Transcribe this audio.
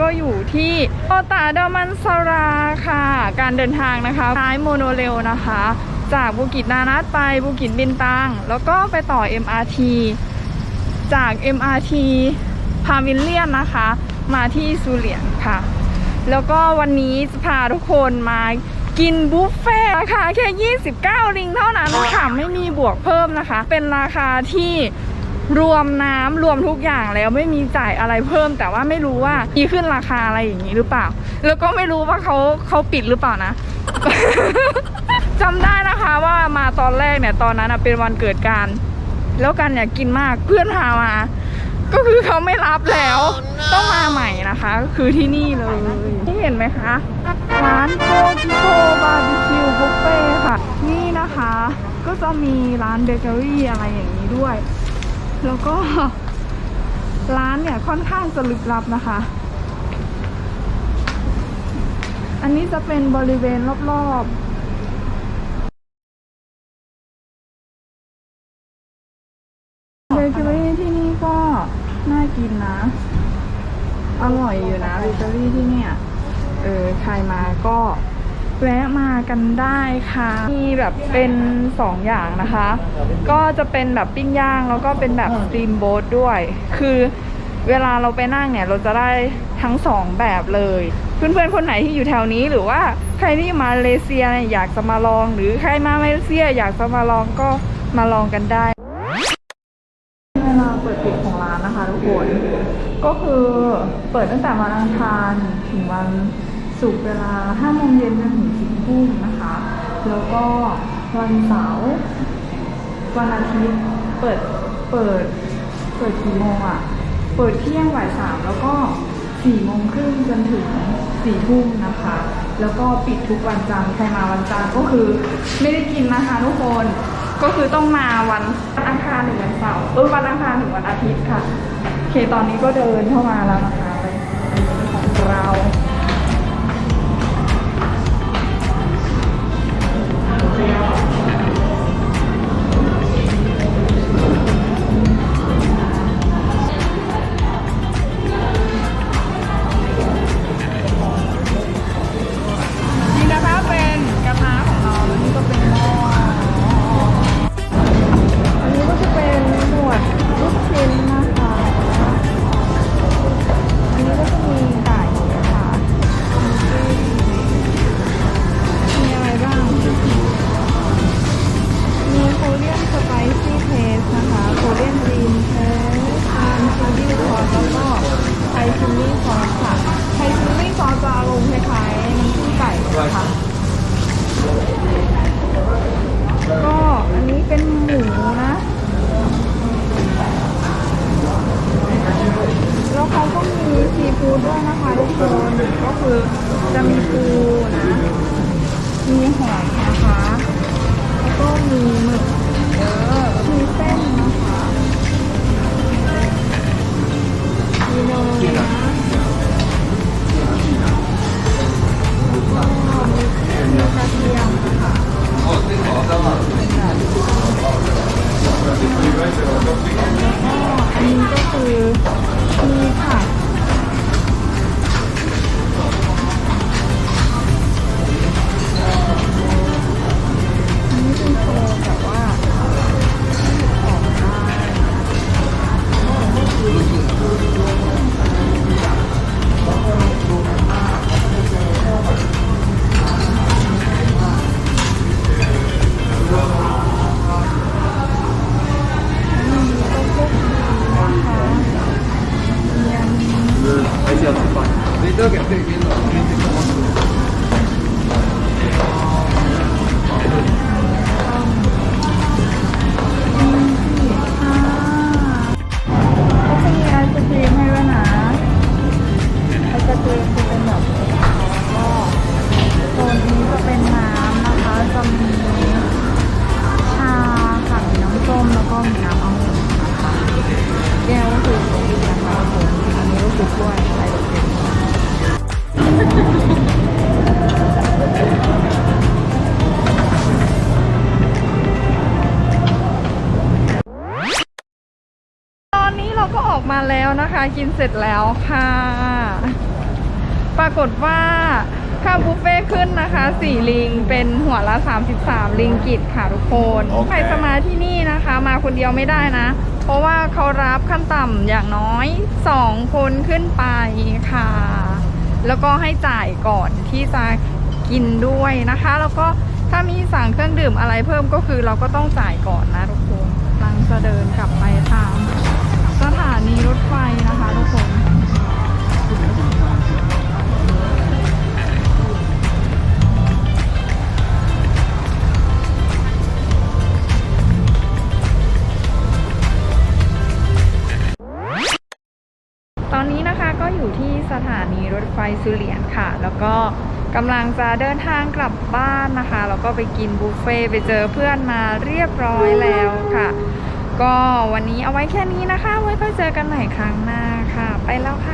ก็อยู่ที่โอตาดามันสราค่ะ การเดินทางนะคะใช้โมโนเรลนะคะ จากบูกิจนานัทไปบูกิจบินตัง แล้วก็ไปต่อ MRT จาก MRT พาวิลเลียนนะคะ มาที่ซูเลียนค่ะ แล้วก็วันนี้จะพาทุกคนมากินบุฟเฟ่ต์ราคาแค่ 29 ลิงเท่านั้นค่ะไม่มีบวกเพิ่มนะคะ เป็นราคาที่ รวมน้ำรวมทุกอย่างแล้วไม่มีจ่ายอะไรเพิ่ม แต่ว่าไม่รู้ว่ามีขึ้นราคาอะไรอย่างนี้หรือเปล่า แล้วก็ไม่รู้ว่าเขาเขาปิดหรือเปล่านะจำได้นะคะว่ามาตอนแรกเนี่ยตอนนั้นนะเป็นวันเกิดการ แล้วกันอยากกินมากเพื่อนพามา ก็คือเขาไม่รับแล้ว ต้องมาใหม่นะคะก็คือที่นี่เลยที่เห็นไหมคะร้านโกจิโกบาร์บีคิวบุฟเฟ่ค่ะ นี่นะคะ ก็จะมีร้านเบเกอรี่อะไรอย่างนี้ด้วย แล้วก็ร้านเนี่ยค่อนข้างจะลึกลับนะคะ อันนี้จะเป็นบริเวณรอบๆเบเกอรี่ที่นี่ก็น่ากินนะ อร่อยอยู่นะเบเกอรี่ที่เนี่ย เออ ใครมาก็ แวะมากันได้ค่ะ มีแบบเป็นสองอย่างนะคะ ก็จะเป็นแบบปิ้งย่างแล้วก็เป็นแบบสตรีมโบ๊ทด้วย คือเวลาเราไปนั่งเนี่ยเราจะได้ทั้งสองแบบเลย เพื่อนๆ คนไหนที่อยู่แถวนี้หรือว่าใครที่มาเลเซียเนี่ยอยากจะมาลอง หรือใครมามาเลเซียอยากจะมาลองก็มาลองกันได้เวลาเปิดปิดของร้านนะคะทุกคน ก็คือเปิดตั้งแต่วันอังคารถึงวัน ศุกร์เวลา5โมงเย็นจนถึง10ทุ่มนะคะ แล้วก็วันเสาร์วันอาทิตย์เปิดเปิดเปิดกี่โมงอะ เปิดเที่ยงบ่ายสามแล้วก็4โมงครึ่งจนถึง4ทุ่มนะคะ แล้วก็ปิดทุกวันจันทร์ใครมาวันจันทร์ก็คือไม่ได้กินนะคะทุกคนก็คือต้องมาวันอังคารถึงวันเสาร์เออวันอังคารถึงวันอาทิตย์ค่ะโอเคตอนนี้ก็เดินเข้ามาแล้วนะคะ คะก็อันนี้เป็นหมูนะ แล้วเขาก็มีซีฟู้ดด้วยนะคะทุกคน ก็คือจะมีปูนะ มีหอยนะคะ แล้วก็มีหมึกเออมีเส้น มาแล้วนะคะ กินเสร็จแล้วค่ะ ปรากฏว่าค่าบุฟเฟ่ต์ขึ้นนะคะสี่ลิงเป็นหัวละ 33 ลิงกิตค่ะทุกคนโอเคใครจะมาที่นี่นะคะ มาคนเดียวไม่ได้นะ เพราะว่าเขารับขั้นต่ำอย่างน้อย 2 คนขึ้นไปค่ะ แล้วก็ให้จ่ายก่อนที่จะกินด้วยนะคะ แล้วก็ถ้ามีสั่งเครื่องดื่มอะไรเพิ่มก็คือเราก็ต้องจ่ายก่อนนะทุกคนกำลังจะเดินกลับไปทางีรถไฟนะคะทุกคนตอนนี้นะคะก็อยู่ที่สถานีรถไฟสุเหรียญค่ะ แล้วก็กำลังจะเดินทางกลับบ้านนะคะ แล้วก็ไปกินบุฟเฟ่ไปเจอเพื่อนมาเรียบร้อยแล้วค่ะ ก็วันนี้เอาไว้แค่นี้นะคะ ไว้ค่อยเจอกันใหม่ครั้งหน้าค่ะ ไปแล้วค่ะ